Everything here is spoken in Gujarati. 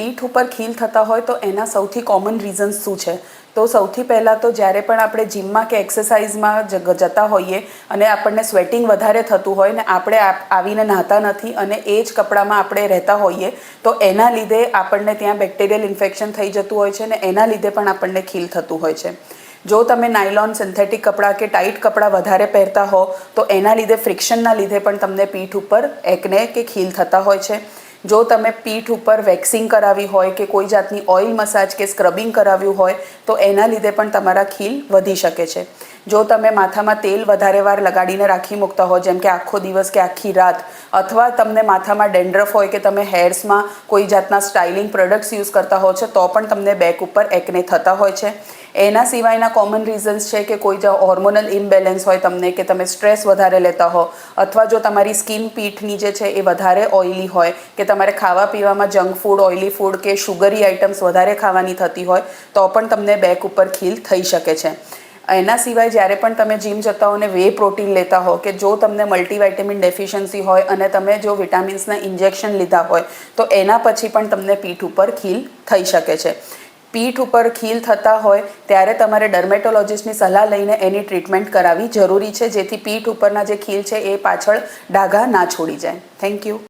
પીઠ ઉપર ખીલ થતા હોય તો એના સૌથી કોમન રીઝન્સ શું છે? તો સૌથી પહેલાં તો જ્યારે પણ આપણે જિમમાં કે એક્સરસાઇઝમાં જતા હોઈએ અને આપણને સ્વેટિંગ વધારે થતું હોય ને આપણે આવીને નહાતા નથી અને એ જ કપડામાં આપણે રહેતા હોઈએ, તો એના લીધે આપણને ત્યાં બેક્ટેરિયલ ઇન્ફેક્શન થઈ જતું હોય છે ને એના લીધે પણ આપણને ખીલ થતું હોય છે. જો તમે નાયલોન સિન્થેટિક કપડાં કે ટાઈટ કપડાં વધારે પહેરતા હો, તો એના લીધે ફ્રિક્શનના લીધે પણ તમને પીઠ ઉપર એકને કે ખીલ થતા હોય છે. જો તમે પીઠ ઉપર વેક્સિંગ કરાવી હોય કે કોઈ જાતની ઓઇલ મસાજ કે સ્ક્રબિંગ કરાવ્યું હોય, તો એના લીધે પણ તમારા ખીલ વધી શકે છે. જો તમે માથામાં તેલ વધારે વાર લગાડીને રાખી મૂકતા હો, જેમ કે આખો દિવસ કે આખી રાત, અથવા તમને માથામાં ડેન્ડ્રફ હોય કે તમે હેર્સમાં કોઈ જાતના સ્ટાઇલિંગ પ્રોડક્ટ્સ યુઝ કરતા હો છો, તો પણ તમને બેક ઉપર એકને થતા હોય છે. એના સિવાયના કોમન રીઝન્સ છે કે કોઈ હોર્મોનલ ઇમ્બેલેન્સ હોય તમને, કે તમે સ્ટ્રેસ વધારે લેતા હો અથવા જો તમારી સ્કિન પીઠની જે છે એ વધારે ઓઇલી હોય કે તમારે ખાવા પીવામાં જંક ફૂડ ઓઇલી ફૂડ કે શુગરી આઇટમ્સ વધારે ખાવાની થતી હોય, તો પણ તમને બેક ઉપર ખીલ થઈ શકે છે. એના સિવાય જ્યારે પણ તમે જીમ જતા હો ને વે પ્રોટીન લેતા હો કે જો તમને મલ્ટીવાઇટામિન ડેફિશિયન્સી હોય અને તમે જો વિટામિન્સના ઇન્જેક્શન લીધા હોય, તો એના પછી પણ તમને પીઠ ઉપર ખીલ થઈ શકે છે. પીઠ ઉપર ખીલ થતા હોય, ત્યારે તમારે ડર્મેટોલોજિસ્ટની સલાહ લઈને એની ટ્રીટમેન્ટ કરાવવી જરૂરી છે, જેથી પીઠ ઉપરના જે ખીલ છે, એ પાછળ ડાઘા ના છોડી જાય. Thank you